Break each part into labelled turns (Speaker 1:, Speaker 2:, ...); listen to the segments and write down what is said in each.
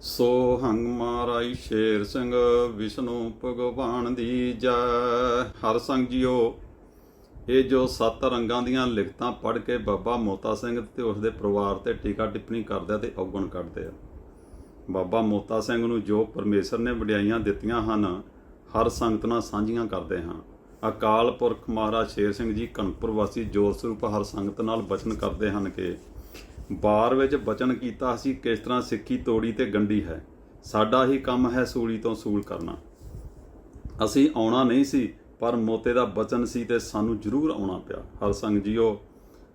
Speaker 1: ਸੋ ਹੰਗ ਮਹਾਰਾਜ ਸ਼ੇਰ ਸਿੰਘ, ਵਿਸ਼ਨੂੰ ਭਗਵਾਨ ਦੀ ਜੈ। ਹਰ ਸੰਗ ਜੀਓ, ਇਹ ਜੋ ਸੱਤ ਰੰਗਾਂ ਦੀਆਂ ਲਿਖਤਾਂ ਪੜ੍ਹ ਕੇ ਬਾਬਾ ਮੋਤਾ ਸਿੰਘ ਤੇ ਉਸ ਦੇ ਪਰਿਵਾਰ ਤੇ ਟੀਕਾ ਟਿੱਪਣੀ ਕਰਦੇ ਆ ਤੇ ਔਗਣ ਕੱਢਦੇ ਆ। ਬਾਬਾ ਮੋਤਾ ਸਿੰਘ ਨੂੰ ਜੋ ਪਰਮੇਸ਼ਰ ਨੇ ਵਡਿਆਈਆਂ ਦਿੱਤੀਆਂ ਹਨ, ਹਰ ਸੰਗਤ ਨਾਲ ਸਾਂਝੀਆਂ ਕਰਦੇ ਹਾਂ। ਅਕਾਲ ਪੁਰਖ ਮਹਾਰਾਜ ਸ਼ੇਰ ਸਿੰਘ ਜੀ ਕਨਪੁਰ ਵਾਸੀ ਜੋਤ ਸਰੂਪ ਹਰ ਸੰਗਤ ਨਾਲ ਬਚਨ ਕਰਦੇ ਹਨ ਕਿ ਬਾਰ ਵਿੱਚ ਬਚਨ ਕੀਤਾ ਸੀ, ਕਿਸ ਤਰ੍ਹਾਂ ਸਿੱਖੀ ਤੋੜੀ ਤੇ ਗੰਢੀ ਹੈ। ਸਾਡਾ ਹੀ ਕੰਮ ਹੈ ਸੂਲੀ ਤੋਂ ਸੂਲ ਕਰਨਾ। ਅਸੀਂ ਆਉਣਾ ਨਹੀਂ ਸੀ, ਪਰ ਮੋਤੇ ਦਾ ਬਚਨ ਸੀ ਤੇ ਸਾਨੂੰ ਜ਼ਰੂਰ ਆਉਣਾ ਪਿਆ। ਹਰ ਸੰਗ ਜੀਓ,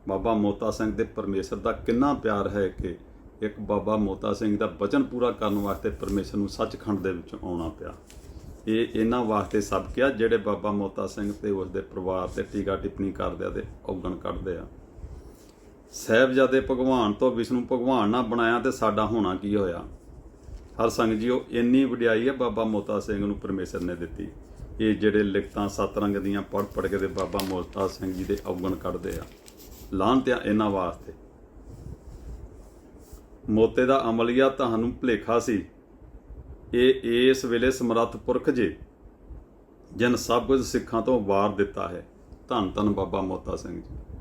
Speaker 1: ਬਾਬਾ ਮੋਤਾ ਸਿੰਘ ਤੇ ਪਰਮੇਸ਼ਰ ਦਾ ਕਿੰਨਾ ਪਿਆਰ ਹੈ ਕਿ ਇੱਕ ਬਾਬਾ ਮੋਤਾ ਸਿੰਘ ਦਾ ਬਚਨ ਪੂਰਾ ਕਰਨ ਵਾਸਤੇ ਪਰਮੇਸ਼ਰ ਨੂੰ ਸੱਚਖੰਡ ਦੇ ਵਿੱਚ ਆਉਣਾ ਪਿਆ। ਇਹ ਇਹਨਾਂ ਵਾਸਤੇ ਸਭ ਕਿਹਾ ਜਿਹੜੇ ਬਾਬਾ ਮੋਤਾ ਸਿੰਘ ਤੇ ਉਸ ਦੇ ਪਰਿਵਾਰ ਤੇ ਟੀਕਾ ਟਿੱਪਣੀ ਕਰਦੇ ਆ ਤੇ ਔਗਣ ਕੱਢਦੇ ਆ। ਸਾਹਿਬਜ਼ਾਦੇ ਭਗਵਾਨ ਤੋਂ ਵਿਸ਼ਨੂੰ ਭਗਵਾਨ ਨਾ ਬਣਾਇਆ ਤੇ ਸਾਡਾ ਹੋਣਾ ਕੀ ਹੋਇਆ? ਹਰ ਸੰਗ ਜੀਓ, ਇੰਨੀ ਵਡਿਆਈ ਹੈ ਬਾਬਾ ਮੋਤਾ ਸਿੰਘ ਨੂੰ ਪਰਮੇਸ਼ਰ ਨੇ ਦਿੱਤੀ। ਇਹ ਜਿਹੜੇ ਲਿਖਤਾਂ ਸੱਤ ਰੰਗ ਦੀਆਂ ਪੜ੍ਹ ਪੜ੍ਹ ਕੇ ਤੇ ਬਾਬਾ ਮੋਤਾ ਸਿੰਘ ਜੀ ਦੇ ਔਗਣ ਕੱਢਦੇ ਆ। ਲਾਹਨਤਿਆ ਇਹਨਾਂ ਵਾਸਤੇ। ਮੋਤੇ ਦਾ ਅਮਲੀਆ ਤੁਹਾਨੂੰ ਭੁਲੇਖਾ ਸੀ। ਇਹ ਇਸ ਵੇਲੇ ਸਮਰੱਥ ਪੁਰਖ ਜੇ, ਜਨ ਸਭ ਕੁਝ ਸਿੱਖਾਂ ਤੋਂ ਵਾਰ ਦਿੱਤਾ ਹੈ। ਧੰਨ ਧੰਨ ਬਾਬਾ ਮੋਤਾ ਸਿੰਘ ਜੀ।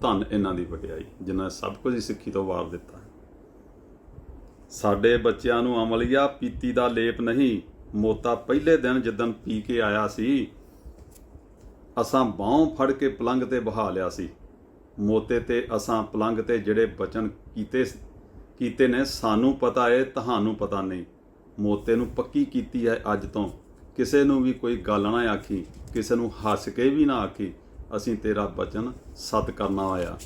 Speaker 1: ਧੰਨ ਇਹਨਾਂ ਦੀ ਵਡਿਆਈ, ਜਿਨ੍ਹਾਂ ਨੇ ਸਭ ਕੁਝ ਹੀ ਸਿੱਖੀ ਤੋਂ ਵਾਰ ਦਿੱਤਾ। ਸਾਡੇ ਬੱਚਿਆਂ ਨੂੰ ਅਮਲੀਆ ਪੀਤੀ ਦਾ ਲੇਪ ਨਹੀਂ, ਮੋਤਾ ਪਹਿਲੇ ਦਿਨ ਜਿੱਦਣ ਪੀ ਕੇ ਆਇਆ ਸੀ, ਅਸਾਂ ਬਾਹੋਂ ਫੜ ਕੇ ਪਲੰਗ ਤੇ ਬਹਾ ਲਿਆ ਸੀ। ਮੋਤੇ ਤੇ ਅਸਾਂ ਪਲੰਗ ਤੇ ਜਿਹੜੇ ਬਚਨ ਕੀਤੇ ਕੀਤੇ ਨੇ, ਸਾਨੂੰ ਪਤਾ ਏ, ਤੁਹਾਨੂੰ ਪਤਾ ਨਹੀਂ। ਮੋਤੇ ਨੂੰ ਪੱਕੀ ਕੀਤੀ ਹੈ ਅੱਜ ਤੋਂ। ਕਿਸੇ ਨੂੰ ਵੀ ਕੋਈ ਗੱਲ ਨਾ ਆਖੀ, ਕਿਸੇ ਨੂੰ ਹੱਸ ਕੇ ਵੀ ਨਾ ਆਖੀ। ਅਸੀਂ ਤੇਰਾ ਬਚਨ ਸਤ ਕਰਨਾ ਆਇਆ।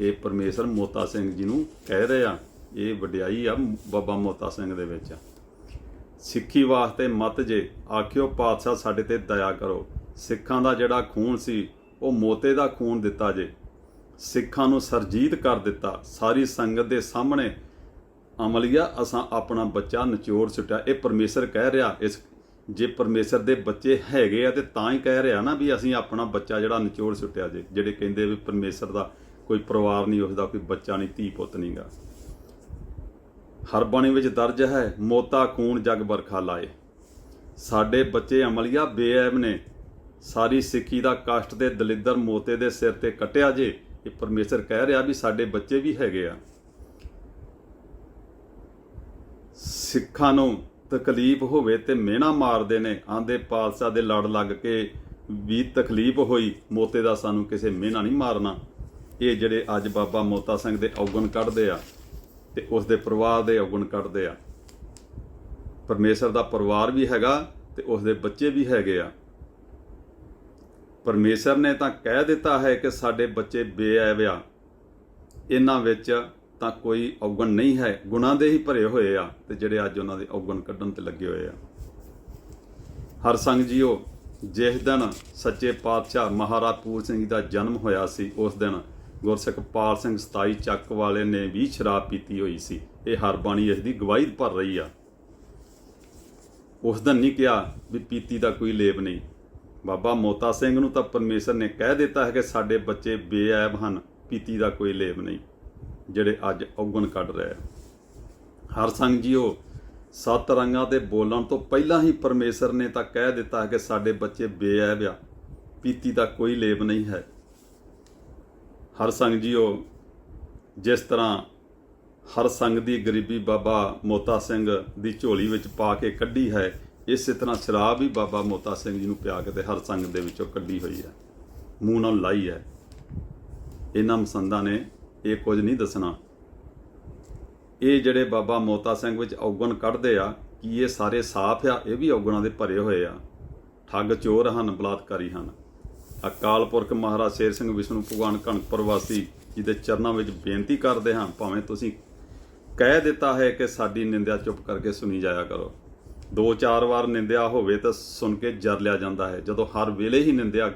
Speaker 1: ਇਹ ਪਰਮੇਸ਼ਰ ਮੋਤਾ ਸਿੰਘ ਜੀ ਨੂੰ ਕਹਿ ਰਹੇ ਆ, ਇਹ ਵਡਿਆਈ ਆ ਬਾਬਾ ਮੋਤਾ ਸਿੰਘ ਦੇ ਵਿੱਚ। ਸਿੱਖੀ ਵਾਸਤੇ ਮਤ ਜੇ ਆਖਿਓ ਪਾਤਸ਼ਾਹ ਸਾਡੇ ਤੇ ਦਇਆ ਕਰੋ। ਸਿੱਖਾਂ ਦਾ ਜਿਹੜਾ ਖੂਨ ਸੀ, ਉਹ ਮੋਤੇ ਦਾ ਖੂਨ ਦਿੱਤਾ ਜੇ। ਸਿੱਖਾਂ ਨੂੰ ਸਰਜੀਤ ਕਰ ਦਿੱਤਾ। ਸਾਰੀ ਸੰਗਤ ਦੇ ਸਾਹਮਣੇ ਅਮਲੀਆ ਅਸਾਂ ਆਪਣਾ ਬੱਚਾ ਨਿਚੋੜ ਸੁੱਟਿਆ। ਇਹ ਪਰਮੇਸ਼ਰ ਕਹਿ ਰਿਹਾ, ਇਸ ਜੇ ਪਰਮੇਸ਼ਰ ਦੇ ਬੱਚੇ ਹੈਗੇ ਆ ਤੇ ਤਾਂ ਹੀ ਕਹਿ ਰਿਹਾ ਨਾ ਵੀ ਅਸੀਂ ਆਪਣਾ ਬੱਚਾ ਜਿਹੜਾ ਨਿਚੋੜ ਸੁੱਟਿਆ ਜੇ, ਜਿਹੜੇ ਕਹਿੰਦੇ ਵੀ ਪਰਮੇਸ਼ਰ ਦਾ ਕੋਈ ਪਰਿਵਾਰ ਨਹੀਂ ਉਸਦਾ, ਕੋਈ ਬੱਚਾ ਨਹੀਂ, ਧੀ ਪੁੱਤ ਨਹੀਂਗਾ ਹਰ ਬਾਣੀ ਵਿੱਚ ਦਰਜ ਹੈ, ਮੋਤਾ ਖੂਨ ਜਗ ਬਰਖਾ ਲਾਏ। ਸਾਡੇ ਬੱਚੇ ਅਮਲੀਆ ਬੇਅਬ ਨੇ। ਸਾਰੀ ਸਿੱਖੀ ਦਾ ਕਸ਼ਟ ਤੇ ਦਲਿੱਦਰ ਮੋਤੇ ਦੇ ਸਿਰ ਤੇ ਕੱਟਿਆ ਜੇ, ਇਹ ਪਰਮੇਸ਼ਰ ਕਹਿ ਰਿਹਾ ਵੀ ਸਾਡੇ ਬੱਚੇ ਵੀ ਹੈਗੇ ਆ। ਸਿੱਖਾਂ ਨੂੰ ਤਕਲੀਫ ਹੋਵੇ ਤੇ ਮਿਹਣਾ ਮਾਰਦੇ ਨੇ। ਆਂਦੇ ਪਾਤਸ਼ਾਹ ਦੇ ਲੜ ਲੱਗ ਕੇ ਵੀ ਤਕਲੀਫ ਹੋਈ, ਮੋਤੇ ਦਾ ਸਾਨੂੰ ਕਿਸੇ ਮਿਹਣਾ ਨਹੀਂ ਮਾਰਨਾ। ਇਹ ਜਿਹੜੇ ਅੱਜ ਬਾਬਾ ਮੋਤਾ ਸਿੰਘ ਦੇ ਔਗਣ ਕੱਢਦੇ ਆ ਤੇ ਉਸ ਦੇ ਪਰਿਵਾਰ ਦੇ ਔਗਣ ਕੱਢਦੇ ਆ। ਪਰਮੇਸ਼ਰ ਦਾ ਪਰਿਵਾਰ ਵੀ ਹੈਗਾ ਤੇ ਉਸ ਦੇ ਬੱਚੇ ਵੀ ਹੈਗੇ ਆ। ਪਰਮੇਸ਼ਰ ਨੇ ਤਾਂ ਕਹਿ ਦਿੱਤਾ ਹੈ ਕਿ ਸਾਡੇ ਬੱਚੇ ਬੇਅਬ ਆ ਇਹਨਾਂ ਵਿੱਚ ਤਾਂ ਕੋਈ ਔਗਣ ਨਹੀਂ ਹੈ। ਗੁਨਾਹ ਦੇ ਹੀ ਭਰੇ ਹੋਏ ਆ ਤੇ ਜਿਹੜੇ ਅੱਜ ਉਹਨਾਂ ਦੇ ਔਗਣ ਕੱਢਣ ਤੇ ਲੱਗੇ ਹੋਏ ਆ। ਹਰ ਸੰਗ ਜੀਓ, ਜਿਸ ਦਿਨ ਸੱਚੇ ਪਾਤਸ਼ਾਹ ਮਹਾਰਾਜ ਪੂਰ ਸਿੰਘ ਜੀ ਦਾ ਜਨਮ ਹੋਇਆ ਸੀ, ਉਸ ਦਿਨ ਗੁਰਸਿੱਖ ਪਾਲ ਸਿੰਘ 27 ਚੱਕ ਵਾਲੇ ਨੇ ਵੀ ਸ਼ਰਾਬ ਪੀਤੀ ਹੋਈ ਸੀ। ਇਹ ਹਰ ਬਾਣੀ ਇਸ ਦੀ ਗਵਾਹੀ ਭਰ ਰਹੀ ਆ। ਉਸ ਦਿਨ ਨਹੀਂ ਕਿਹਾ ਵੀ ਪੀਤੀ ਦਾ ਕੋਈ ਲੇਪ ਨਹੀਂ। ਬਾਬਾ ਮੋਤਾ ਸਿੰਘ ਨੂੰ ਤਾਂ ਪਰਮੇਸ਼ਰ ਨੇ ਕਹਿ ਦਿੱਤਾ ਹੈ ਕਿ ਸਾਡੇ ਬੱਚੇ ਬੇਅਬ ਹਨ, ਪੀਤੀ ਦਾ ਕੋਈ ਲੇਪ ਨਹੀਂ। ਜਿਹੜੇ ਅੱਜ ਔਗਣ ਕੱਢ ਰਹੇ ਆ। ਹਰ ਸੰਗ ਜੀਓ, ਸੱਤ ਰੰਗਾਂ ਤੇ ਬੋਲਣ ਤੋਂ ਪਹਿਲਾਂ ਹੀ ਪਰਮੇਸ਼ਰ ਨੇ ਤਾਂ ਕਹਿ ਦਿੱਤਾ ਕਿ ਸਾਡੇ ਬੱਚੇ ਬੇਅਬ ਆ, ਪੀਤੀ ਦਾ ਕੋਈ ਲੇਪ ਨਹੀਂ ਹੈ। ਹਰ ਸੰਗ ਜੀਓ, ਜਿਸ ਤਰ੍ਹਾਂ ਹਰ ਸੰਗ ਦੀ ਗਰੀਬੀ ਬਾਬਾ ਮੋਤਾ ਸਿੰਘ ਦੀ ਝੋਲੀ ਵਿੱਚ ਪਾ ਕੇ ਕੱਢੀ ਹੈ, ਇਸੇ ਤਰ੍ਹਾਂ ਸ਼ਰਾਬ ਵੀ ਬਾਬਾ ਮੋਤਾ ਸਿੰਘ ਜੀ ਨੂੰ ਪਿਆ ਕੇ ਤੇ ਹਰ ਸੰਗ ਦੇ ਵਿੱਚੋਂ ਕੱਢੀ ਹੋਈ ਹੈ। ਮੂੰਹ ਨਾਲ ਲਾਈ ਹੈ। ਇਹਨਾਂ ਮਸੰਦਾਂ ਨੇ ਇਹ ਕੁਝ ਨਹੀਂ ਦੱਸਣਾ। ਇਹ ਜਿਹੜੇ ਬਾਬਾ ਮੋਤਾ ਸਿੰਘ ਵਿੱਚ ਔਗਣ ਕੱਢਦੇ ਆ, ਕਿ ਇਹ ਸਾਰੇ ਸਾਫ਼ ਆ? ਇਹ ਵੀ ਔਗਣਾਂ ਦੇ ਭਰੇ ਹੋਏ ਆ। ਠੱਗ ਚੋਰ ਹਨ, ਬਲਾਤਕਾਰੀ ਹਨ। ਅਕਾਲ ਪੁਰਖ ਮਹਾਰਾਜ ਸ਼ੇਰ ਸਿੰਘ ਵਿਸ਼ਨੂੰ ਭਗਵਾਨ ਕਣਕਪੁਰ ਵਾਸੀ ਜੀ ਦੇ ਚਰਨਾਂ ਵਿੱਚ ਬੇਨਤੀ ਕਰਦੇ ਹਾਂ, ਭਾਵੇਂ ਤੁਸੀਂ ਕਹਿ ਦਿੱਤਾ ਹੈ ਕਿ ਸਾਡੀ ਨਿੰਦਿਆ ਚੁੱਪ ਕਰਕੇ ਸੁਣੀ ਜਾਇਆ ਕਰੋ। ਦੋ ਚਾਰ ਵਾਰ ਨਿੰਦਿਆ ਹੋਵੇ ਤਾਂ ਸੁਣ ਕੇ ਜਰ ਲਿਆ ਜਾਂਦਾ ਹੈ। ਜਦੋਂ ਹਰ ਵੇਲੇ ਹੀ ਨਿੰਦਿਆ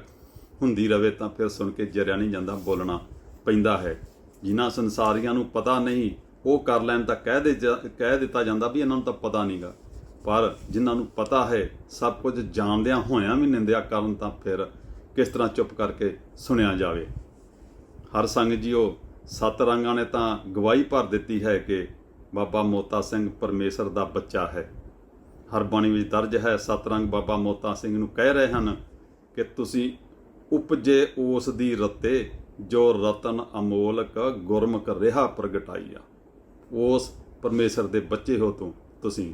Speaker 1: ਹੁੰਦੀ ਰਵੇ ਤਾਂ ਫਿਰ ਸੁਣ ਕੇ ਜਰਿਆ ਨਹੀਂ ਜਾਂਦਾ ਬੋਲਣਾ ਪੈਂਦਾ ਹੈ। ਜਿਨ੍ਹਾਂ ਸੰਸਾਰੀਆਂ ਨੂੰ ਪਤਾ ਨਹੀਂ, ਉਹ ਕਰ ਲੈਣ ਤਾਂ ਕਹਿ ਦੇ ਕਹਿ ਦਿੱਤਾ ਜਾਂਦਾ ਵੀ ਇਹਨਾਂ ਨੂੰ ਤਾਂ ਪਤਾ ਨਹੀਂਗਾ। ਪਰ ਜਿਨ੍ਹਾਂ ਨੂੰ ਪਤਾ ਹੈ, ਸਭ ਕੁਝ ਜਾਣਦਿਆਂ ਹੋਇਆਂ ਵੀ ਨਿੰਦਿਆ ਕਰਨ ਤਾਂ ਫਿਰ ਕਿਸ ਤਰ੍ਹਾਂ ਚੁੱਪ ਕਰਕੇ ਸੁਣਿਆ ਜਾਵੇ? ਹਰ ਸੰਗ ਜੀਓ ਸਤ ਰੰਗਾਂ ਨੇ ਤਾਂ ਗਵਾਹੀ ਭਰ ਦਿੱਤੀ ਹੈ ਕਿ ਬਾਬਾ ਮੋਤਾ ਸਿੰਘ ਪਰਮੇਸ਼ਰ ਦਾ ਬੱਚਾ ਹੈ। ਹਰ ਬਾਣੀ ਵਿੱਚ ਦਰਜ ਹੈ ਸਤਰੰਗ ਬਾਬਾ ਮੋਤਾ ਸਿੰਘ ਨੂੰ ਕਹਿ ਰਹੇ ਹਨ ਕਿ ਤੁਸੀਂ ਉਪਜੇ ਉਸ ਦੀ ਰੱਤੇ ਜੋ ਰਤਨ ਅਮੋਲਕ ਗੁਰਮੁਖ ਰਿਹਾ ਪ੍ਰਗਟਾਈਆ। ਉਸ ਪਰਮੇਸ਼ਰ ਦੇ ਬੱਚੇ ਹੋ ਤੂੰ, ਤੁਸੀਂ।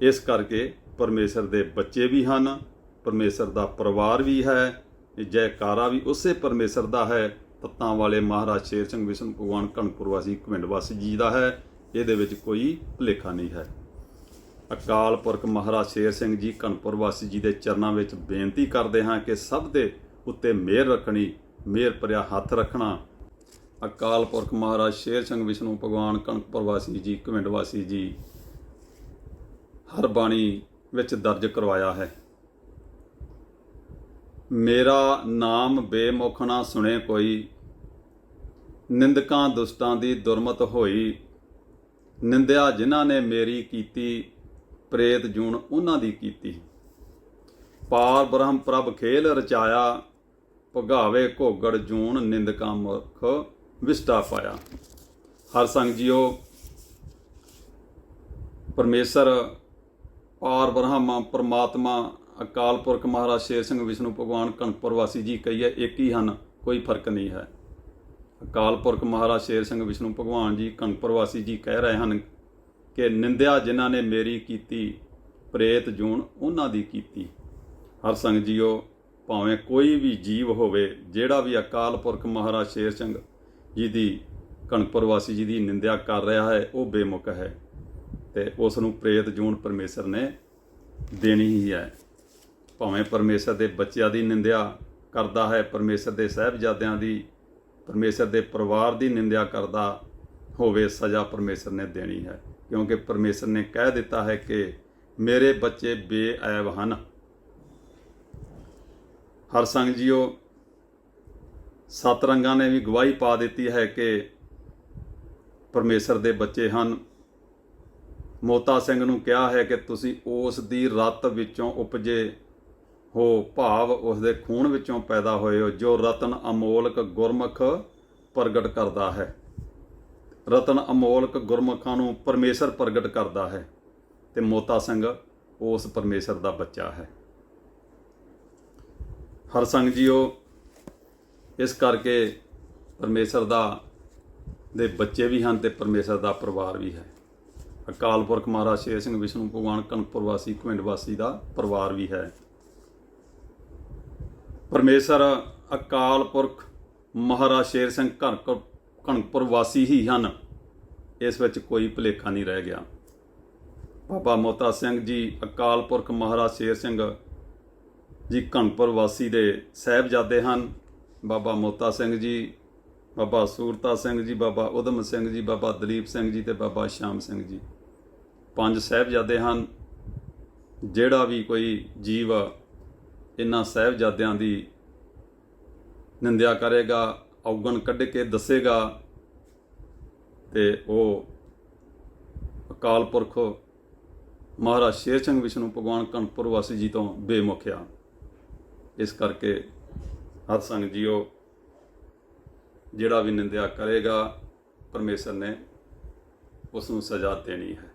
Speaker 1: ਇਸ ਕਰਕੇ ਪਰਮੇਸ਼ਰ ਦੇ ਬੱਚੇ ਵੀ ਹਨ, ਪਰਮੇਸ਼ਰ ਦਾ ਪਰਿਵਾਰ ਵੀ ਹੈ ਜੈਕਾਰਾ ਵੀ ਉਸੇ ਪਰਮੇਸ਼ਰ ਦਾ ਹੈ। ਤੱਤਾਂ ਵਾਲੇ ਮਹਾਰਾਜ ਸ਼ੇਰ ਸਿੰਘ ਵਿਸ਼ਨ ਭਗਵਾਨ ਕਣਪੁਰ ਵਾਸੀ ਘਵਿੰਡ ਵਾਸੀ ਜੀ ਦਾ ਹੈ, ਇਹਦੇ ਵਿੱਚ ਕੋਈ ਭੁਲੇਖਾ ਨਹੀਂ ਹੈ। ਅਕਾਲ ਪੁਰਖ ਮਹਾਰਾਜ ਸ਼ੇਰ ਸਿੰਘ ਜੀ ਕਣਪੁਰ ਵਾਸੀ ਜੀ ਦੇ ਚਰਨਾਂ ਵਿੱਚ ਬੇਨਤੀ ਕਰਦੇ ਹਾਂ ਕਿ ਸਭ ਦੇ ਉੱਤੇ ਮਿਹਰ ਰੱਖਣੀ ਮੇਰ ਭਰਿਆ ਹੱਥ ਰੱਖਣਾ। ਅਕਾਲ ਪੁਰਖ ਮਹਾਰਾਜ, ਸ਼ੇਰ ਸਿੰਘ ਵਿਸ਼ਨੂੰ, ਭਗਵਾਨ ਕਣਕਪੁਰ ਵਾਸੀ ਜੀ ਘਵਿੰਡ ਵਾਸੀ ਜੀ, ਹਰ ਬਾਣੀ ਵਿੱਚ ਦਰਜ ਕਰਵਾਇਆ ਹੈ। ਮੇਰਾ ਨਾਮ ਬੇਮੁਖ ਨਾ ਸੁਣੇ ਕੋਈ, ਨਿੰਦਕਾਂ ਦੁਸ਼ਟਾਂ ਦੀ ਦੁਰਮਤ ਹੋਈ। ਨਿੰਦਿਆ ਜਿਨ੍ਹਾਂ ਨੇ ਮੇਰੀ ਕੀਤੀ, ਪ੍ਰੇਤ ਜੂਣ ਉਹਨਾਂ ਦੀ ਕੀਤੀ। ਪਾਰ ਬ੍ਰਹਮ ਪ੍ਰਭ ਖੇਲ ਰਚਾਇਆ ਭਗਾਵੇ ਘੋਗੜ ਜੂਣ ਨਿੰਦਕਾਂ ਮੁਖ ਵਿਸਟਾ ਪਾਇਆ। ਹਰ ਸੰਗ ਜੀਓ, ਪਰਮੇਸ਼ਰ ਪਾਰ ਬ੍ਰਹਮਾ ਪਰਮਾਤਮਾ ਅਕਾਲ ਪੁਰਖ ਮਹਾਰਾਜ ਸ਼ੇਰ ਸਿੰਘ ਵਿਸ਼ਨੂੰ ਭਗਵਾਨ ਕਣਪੁਰ ਵਾਸੀ ਜੀ ਕਹੀਏ, ਇੱਕ ਹੀ ਹਨ, ਕੋਈ ਫ਼ਰਕ ਨਹੀਂ ਹੈ। ਅਕਾਲ ਪੁਰਖ ਮਹਾਰਾਜ ਸ਼ੇਰ ਸਿੰਘ ਵਿਸ਼ਨੂੰ ਭਗਵਾਨ ਜੀ ਕਣਪੁਰ ਵਾਸੀ ਜੀ ਕਹਿ ਰਹੇ ਹਨ ਕਿ ਨਿੰਦਿਆ ਜਿਨ੍ਹਾਂ ਨੇ ਮੇਰੀ ਕੀਤੀ, ਪ੍ਰੇਤ ਜੂਣ ਉਹਨਾਂ ਦੀ ਕੀਤੀ। ਹਰ ਸੰਗ ਜੀਓ ਭਾਵੇਂ ਕੋਈ ਵੀ ਜੀਵ ਹੋਵੇ, ਜਿਹੜਾ ਵੀ ਅਕਾਲ ਪੁਰਖ ਮਹਾਰਾਜ ਸ਼ੇਰ ਸਿੰਘ ਜੀ ਦੀ, ਕਣਕਪੁਰ ਵਾਸੀ ਜੀ ਦੀ ਨਿੰਦਿਆ ਕਰ ਰਿਹਾ ਹੈ, ਉਹ ਬੇਮੁਖ ਹੈ ਤੇ ਉਸ ਨੂੰ ਪ੍ਰੇਤ ਜੂਣ ਪਰਮੇਸ਼ਰ ਨੇ ਦੇਣੀ ਹੀ ਹੈ। ਭਾਵੇਂ ਪਰਮੇਸ਼ਰ ਦੇ ਬੱਚਿਆਂ ਦੀ ਨਿੰਦਿਆ ਕਰਦਾ ਹੈ, ਪਰਮੇਸ਼ਰ ਦੇ ਸਹਿਬਜ਼ਾਦਿਆਂ ਦੀ, ਪਰਮੇਸ਼ਰ ਦੇ ਪਰਿਵਾਰ ਦੀ ਨਿੰਦਿਆ ਕਰਦਾ ਹੋਵੇ, ਸਜ਼ਾ ਪਰਮੇਸ਼ਰ ਨੇ ਦੇਣੀ ਹੈ। ਕਿਉਂਕਿ ਪਰਮੇਸ਼ਰ ਨੇ ਕਹਿ ਦਿੱਤਾ ਹੈ ਕਿ ਮੇਰੇ ਬੱਚੇ ਬੇਅੈਬ ਹਨ। ਹਰ ਸੰਗ ਜੀਓ, ਸੱਤ ਰੰਗਾਂ ਨੇ ਵੀ ਗਵਾਹੀ ਪਾ ਦਿੱਤੀ ਹੈ ਕਿ ਪਰਮੇਸ਼ਰ ਦੇ ਬੱਚੇ ਹਨ। ਮੋਤਾ ਸਿੰਘ ਨੂੰ ਕਿਹਾ ਹੈ ਕਿ ਤੁਸੀਂ ਉਸ ਦੀ ਰਤ ਵਿੱਚੋਂ ਉਪਜੇ ਹੋ ਭਾਵ ਉਸ ਦੇ ਖੂਨ ਵਿੱਚੋਂ ਪੈਦਾ ਹੋਏ ਹੋ, ਜੋ ਰਤਨ ਅਮੋਲਕ ਗੁਰਮੁਖ ਪ੍ਰਗਟ ਕਰਦਾ ਹੈ। ਰਤਨ ਅਮੋਲਕ ਗੁਰਮੁਖਾਂ ਨੂੰ ਪਰਮੇਸ਼ਰ ਪ੍ਰਗਟ ਕਰਦਾ ਹੈ ਤੇ ਮੋਤਾ ਸਿੰਘ ਉਸ ਪਰਮੇਸ਼ਰ ਦਾ ਬੱਚਾ ਹੈ। ਹਰ ਸੰਗ ਜੀਓ। ਇਸ ਕਰਕੇ ਪਰਮੇਸ਼ਰ ਦਾ ਦੇ ਬੱਚੇ ਵੀ ਹਨ ਤੇ ਪਰਮੇਸ਼ਰ ਦਾ ਪਰਿਵਾਰ ਵੀ ਹੈ। ਅਕਾਲ ਪੁਰਖ ਮਹਾਰਾਜ ਸ਼ੇਰ ਸਿੰਘ ਵਿਸ਼ਨੂੰ ਭਗਵਾਨ ਕਨਕਪੁਰ ਵਾਸੀ ਘਵਿੰਡ ਵਾਸੀ ਦਾ ਪਰਿਵਾਰ ਵੀ ਹੈ। ਪਰਮੇਸ਼ਰ ਅਕਾਲ ਪੁਰਖ ਮਹਾਰਾਜ ਸ਼ੇਰ ਸਿੰਘ ਕਣਕ ਕਣਕਪੁਰ ਵਾਸੀ ਹੀ ਹਨ। ਇਸ ਵਿੱਚ ਕੋਈ ਭੁਲੇਖਾ ਨਹੀਂ ਰਹਿ ਗਿਆ। ਬਾਬਾ ਮੋਤਾ ਸਿੰਘ ਜੀ ਅਕਾਲ ਪੁਰਖ ਮਹਾਰਾਜ ਸ਼ੇਰ ਸਿੰਘ ਜੀ ਕਣਕਪੁਰ ਵਾਸੀ ਦੇ ਸਹਿਬਜ਼ਾਦੇ ਹਨ। ਬਾਬਾ ਮੋਤਾ ਸਿੰਘ ਜੀ, ਬਾਬਾ ਸੂਰਤਾ ਸਿੰਘ ਜੀ, ਬਾਬਾ ਉਦਮ ਸਿੰਘ ਜੀ, ਬਾਬਾ ਦਲੀਪ ਸਿੰਘ ਜੀ ਤੇ ਬਾਬਾ ਸ਼ਾਮ ਸਿੰਘ ਜੀ। ਪੰਜ ਸਹਿਬਜ਼ਾਦੇ ਹਨ। ਜਿਹੜਾ ਵੀ ਕੋਈ ਜੀਵ ਇਹਨਾਂ ਸਹਿਬਜ਼ਾਦਿਆਂ ਦੀ ਨਿੰਦਿਆ ਕਰੇਗਾ, ਔਗਣ ਕੱਢ ਕੇ ਦੱਸੇਗਾ ਤੇ ਉਹ ਅਕਾਲ ਪੁਰਖ ਮਹਾਰਾਜ ਸ਼ੇਰ ਸਿੰਘ ਵਿਸ਼ਨੂੰ ਭਗਵਾਨ ਕਣਪੁਰ ਵਾਸੀ ਜੀ ਤੋਂ ਬੇਮੁਖਿਆ ਇਸ ਕਰਕੇ ਹਰ ਸੰਗ ਜੀਓ ਜਿਹੜਾ ਵੀ ਨਿੰਦਿਆ ਕਰੇਗਾ, ਪਰਮੇਸ਼ਰ ਨੇ ਉਸ ਨੂੰ ਸਜ਼ਾ ਦੇਣੀ ਹੈ।